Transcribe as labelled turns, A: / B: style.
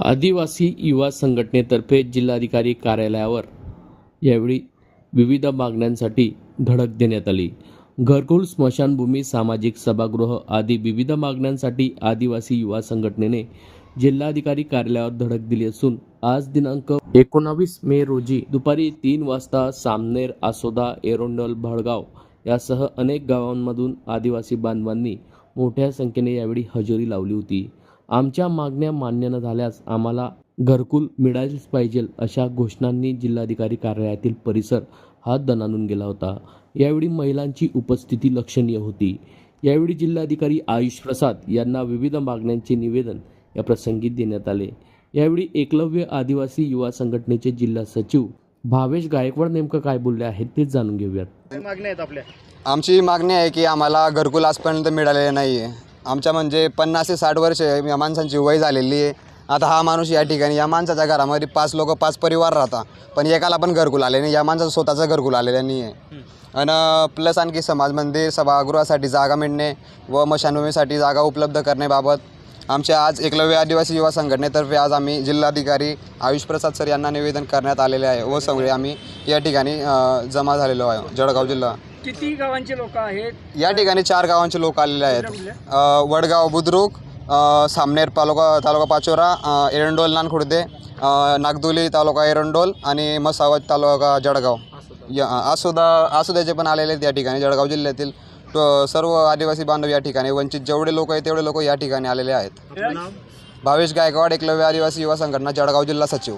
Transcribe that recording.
A: आदिवासी युवा संघटनेतर्फे जिल्हाधिकारी कार्यालयावर यावेळी विविध मागण्यांसाठी धडक देण्यात आली. घरकुल स्मशानभूमी सामाजिक सभागृह आदी विविध मागण्यांसाठी आदिवासी युवा संघटनेने जिल्हाधिकारी कार्यालयावर धडक दिली असून आज दिनांक एकोणावीस मे रोजी दुपारी तीन वाजता सामनेर आसोदा एरोंडल भडगाव यासह अनेक गावांमधून आदिवासी बांधवांनी मोठ्या संख्येने यावेळी हजेरी लावली होती. आमच्या मागण्या मान्य न झाल्यास आम्हाला घरकुल मिळालेच पाहिजे अशा घोषणांनी जिल्हाधिकारी कार्यालयातील परिसर हा दणानून गेला होता. यावेळी महिलांची उपस्थिती लक्षणीय होती. यावेळी जिल्हाधिकारी आयुष प्रसाद यांना विविध मागण्यांचे निवेदन या प्रसंगी देण्यात आले. यावेळी एकलव्य आदिवासी युवा संघटनेचे जिल्हा सचिव भावेश गायकवाड नेमकं काय बोलले आहेत ते जाणून घेऊयात.
B: मागण्या आहेत आपल्या?
C: आमची मागणी आहे की आम्हाला घरकुल आजपर्यंत मिळालेले नाही आहे आमच्या म्हणजे पन्नास ते साठ वर्ष या माणसांची वय झालेली आहे. आता हा माणूस या ठिकाणी या माणसाच्या घरामध्ये पाच लोक पाच परिवार राहतात. पण एकाला पण घरकुल आले नाही. या माणसाचं स्वतःचं घरकुल आलेलं नाही आहे. आणि प्लस आणखी समाज मंदिर सभागृहासाठी जागा मिळणे व मशानभूमीसाठी जागा उपलब्ध करण्याबाबत आमच्या आज एकलव्य आदिवासी युवा संघटनेतर्फे आज आम्ही जिल्हाधिकारी आयुष प्रसाद सर यांना निवेदन करण्यात आलेले आहे व सगळे आम्ही या ठिकाणी जमा झालेलो आहे जळगाव जिल्हा.
B: किती गावांचे लोक आहेत?
C: या ठिकाणी चार गावांचे लोक आलेले आहेत. अ, वडगाव बुद्रुक अ, सामनेर तालुका तालुका पाचोरा अ, एरंडोल नानखुर्दे अ, नागदोली तालुका एरंडोल आणि मसावत तालुका जळगाव. या आसोदा आसोद्याचे पण आलेले आहेत या ठिकाणी जळगाव जिल्ह्यातील. तो- सर्व आदिवासी बांधव या ठिकाणी वंचित जेवढे लोक आहेत तेवढे लोक या ठिकाणी आलेले आहेत. भावेश गायकवाड एकलव्य आदिवासी युवा संघटना जळगाव जिल्हा सचिव.